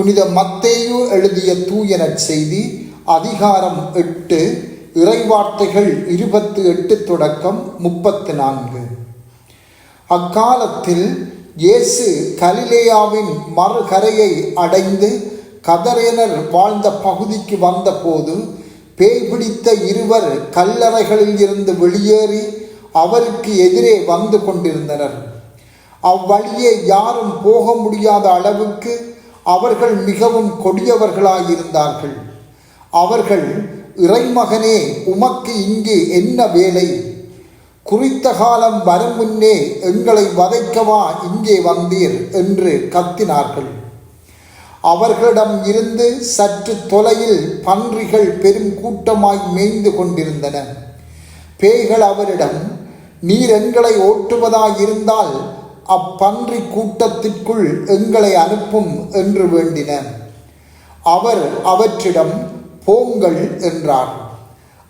புனித மத்தேயு எழுதிய தூய செய்தி அதிகாரம் எட்டு இறைவார்த்தைகள் இருபத்து எட்டு தொடக்கம் முப்பத்து நான்கு. அக்காலத்தில் இயேசு கலிலேயாவின் மறுகரையை அடைந்து கதரேனர் வாழ்ந்த பகுதிக்கு வந்தபோது பேய் பிடித்த இருவர் கல்லறைகளில் இருந்து வெளியேறி அவருக்கு எதிரே வந்து கொண்டிருந்தனர். அவ்வழியே யாரும் போக முடியாத அளவுக்கு அவர்கள் மிகவும் கொடியவர்களாயிருந்தார்கள். அவர்கள் இறைமகனே உமக்கு இங்கு என்ன வேலை? குறித்த காலம் வரும் முன்னே எங்களை வதைக்கவா இங்கே வந்தீர்? என்று கத்தினார்கள். அவர்களிடம் இருந்து சற்று தொலையில் பன்றிகள் பெரும் கூட்டமாய் மேய்ந்து கொண்டிருந்தன. பேய்கள் அவரிடம் நீர் எங்களை ஓட்டுவதாயிருந்தால் அப்பன்றி கூட்டத்திற்குள் எங்களை அனுப்பும் என்று வேண்டின அவர் அவற்றிடம் போங்கள் என்றார்.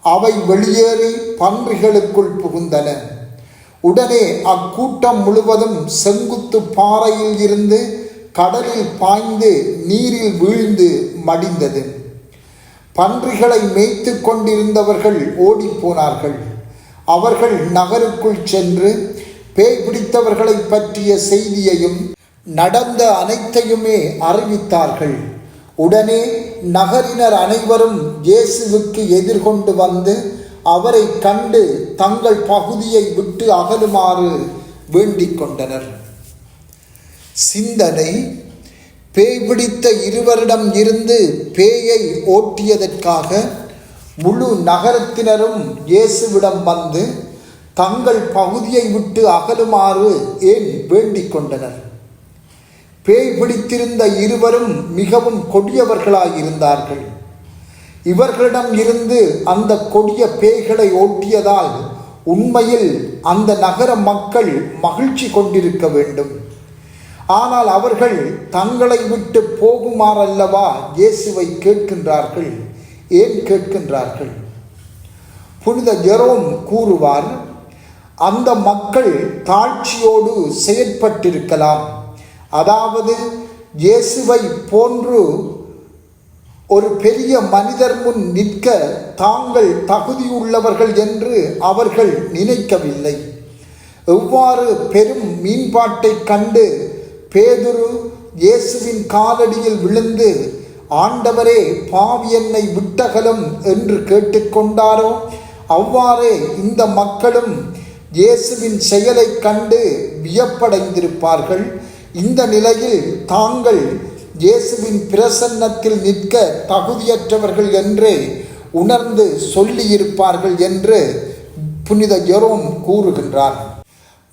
அவை வெளியேறி பன்றிகளுக்குள் புகுந்தன. உடனே அக்கூட்டம் முழுவதும் செங்குத்து பாறையில் இருந்து கடலில் பாய்ந்து நீரில் வீழ்ந்து மடிந்தது. பன்றிகளை மேய்த்து கொண்டிருந்தவர்கள் ஓடிப்போனார்கள் அவர்கள் நகருக்குள் சென்று பேய் பிடித்தவர்களை பற்றிய செய்தியையும் நடந்த அனைத்தையுமே அறிவித்தார்கள். உடனே நகரினர் அனைவரும் இயேசுவுக்கு எதிர்கொண்டு வந்து அவரை கண்டு தங்கள் பகுதியை விட்டு அகலுமாறு வேண்டிக் கொண்டனர். சிந்தனை பேய் பிடித்த இருவரிடம் இருந்து பேயை ஓட்டியதற்காக முழு நகரத்தினரும் இயேசுவிடம் வந்து தங்கள் பகுதியை விட்டு அகலுமாறு ஏன் வேண்டிக் கொண்டனர்? பேய் பிடித்திருந்த இருவரும் மிகவும் கொடியவர்களாயிருந்தார்கள். இவர்களிடம் இருந்து அந்த கொடிய பேய்களை ஓட்டியதால் உண்மையில் அந்த நகர மக்கள் மகிழ்ச்சி கொண்டிருக்க வேண்டும். ஆனால் அவர்கள் தங்களை விட்டு போகுமாறல்லவா இயேசுவை கேட்கின்றார்கள்? ஏன் கேட்கின்றார்கள்? புனித ஜெரோம் கூறுவார் அந்த மக்கள் தாழ்ச்சியோடு செயற்பட்டிருக்கலாம். அதாவது இயேசுவை போன்று ஒரு பெரிய மனிதர் முன் நிற்க தாங்கள் தகுதியுள்ளவர்கள் என்று அவர்கள் நினைக்கவில்லை. எவ்வாறு பெரும் மீன்பாட்டை கண்டு பேதுரு இயேசுவின் காலடியில் விழுந்து ஆண்டவரே பாவி என்னை விட்டகலும் என்று கேட்டுக்கொண்டாரோ அவ்வாறே இந்த மக்களும் இயேசுவின் செயலை கண்டு வியப்படைந்திருப்பார்கள். இந்த நிலையில் தாங்கள் இயேசுவின் பிரசன்னத்தில் நிற்க தகுதியற்றவர்கள் என்று உணர்ந்து சொல்லியிருப்பார்கள் என்று புனித ஜெரோம் கூறுகின்றார்.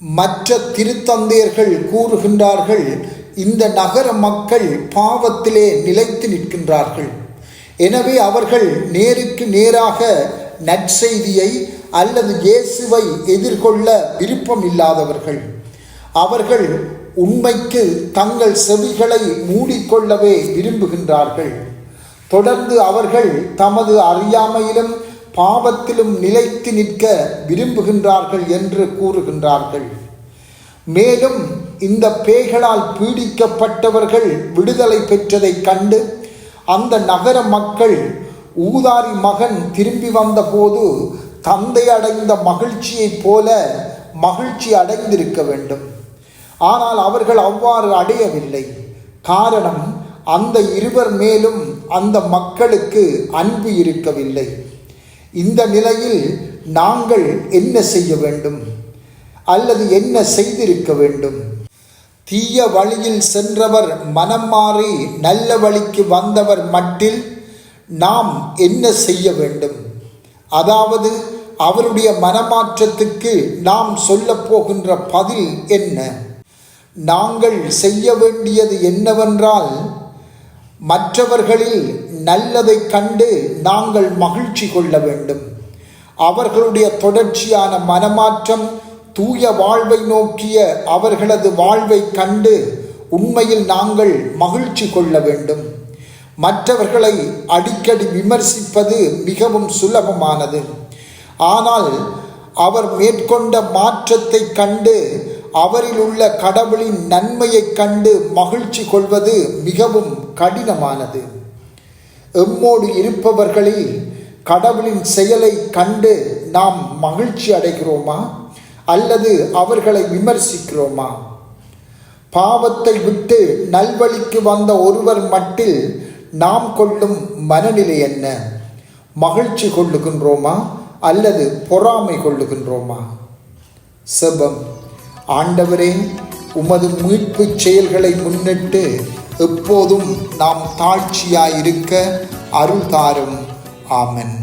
மற்ற திருத்தந்தையர்கள் கூறுகின்றார்கள் இந்த நகர மக்கள் பாவத்திலே நிலைத்து நிற்கின்றார்கள். எனவே அவர்கள் நேருக்கு நேராக நற்செய்தியை அல்லது இயேசுவை எதிர்கொள்ள விருப்பம் இல்லாதவர்கள். அவர்கள் உண்மைக்கு தங்கள் செவிகளை மூடிக்கொள்ளவே விரும்புகின்றார்கள். தொடர்ந்து அவர்கள் தமது அறியாமையிலும் பாவத்திலும் நிலைத்து நிற்க விரும்புகின்றார்கள் என்று கூறுகின்றார்கள். மேலும் இந்த பேய்களால் பீடிக்கப்பட்டவர்கள் விடுதலை பெற்றதை கண்டு அந்த நகர மக்கள் ஊதாரி மகன் திரும்பி வந்தபோது தந்தை அடைந்த மகிழ்ச்சியைப் போல மகிழ்ச்சி அடைந்திருக்க வேண்டும். ஆனால் அவர்கள் அவ்வாறு அடையவில்லை. காரணம் அந்த இருவர் மேலும் அந்த மக்களுக்கு அன்பு இருக்கவில்லை. இந்த நிலையில் நாங்கள் என்ன செய்ய வேண்டும்? அல்லது என்ன செய்திருக்க வேண்டும்? தீய வழியில் சென்றவர் மனம் மாறி நல்ல வழிக்கு வந்தவர் மட்டில் நாம் என்ன செய்ய வேண்டும்? அதாவது அவருடைய மனமாற்றத்துக்கு நாம் சொல்லப்போகின்ற பதில் என்ன? நாங்கள் செய்ய வேண்டியது என்னவென்றால் மற்றவர்களில் நல்லதை கண்டு நாங்கள் மகிழ்ச்சி கொள்ள வேண்டும். அவர்களுடைய தொடர்ச்சியான மனமாற்றம் தூய வாழ்வை நோக்கிய அவர்களது வாழ்வை கண்டு உண்மையில் நாங்கள் மகிழ்ச்சி கொள்ள வேண்டும். மற்றவர்களை அடிக்கடி விமர்சிப்பது மிகவும் சுலபமானது. ஆனால் அவர் மேற்கொண்ட மாற்றத்தை கண்டு அவரில் உள்ள கடவுளின் நன்மையைக் கண்டு மகிழ்ச்சி கொள்வது மிகவும் கடினமானது. எம்மோடு இருப்பவர்களில் கடவுளின் செயலை கண்டு நாம் மகிழ்ச்சி அடைகிறோமா? அல்லது அவர்களை விமர்சிக்கிறோமா? பாவத்தை விட்டு நல்வழிக்கு வந்த ஒருவர் மட்டில் நாம் கொள்ளும் மனநிலை என்ன? மகிழ்ச்சி கொள்ளுகின்றோமா? அல்லது பொறாமை கொள்ளுகின்றோமா? செபம். ஆண்டவரே உமது மீட்பு செயல்களை முன்னிட்டு எப்போதும் நாம் தாழ்ச்சியாயிருக்க அருள் தாரும் ஆமன்.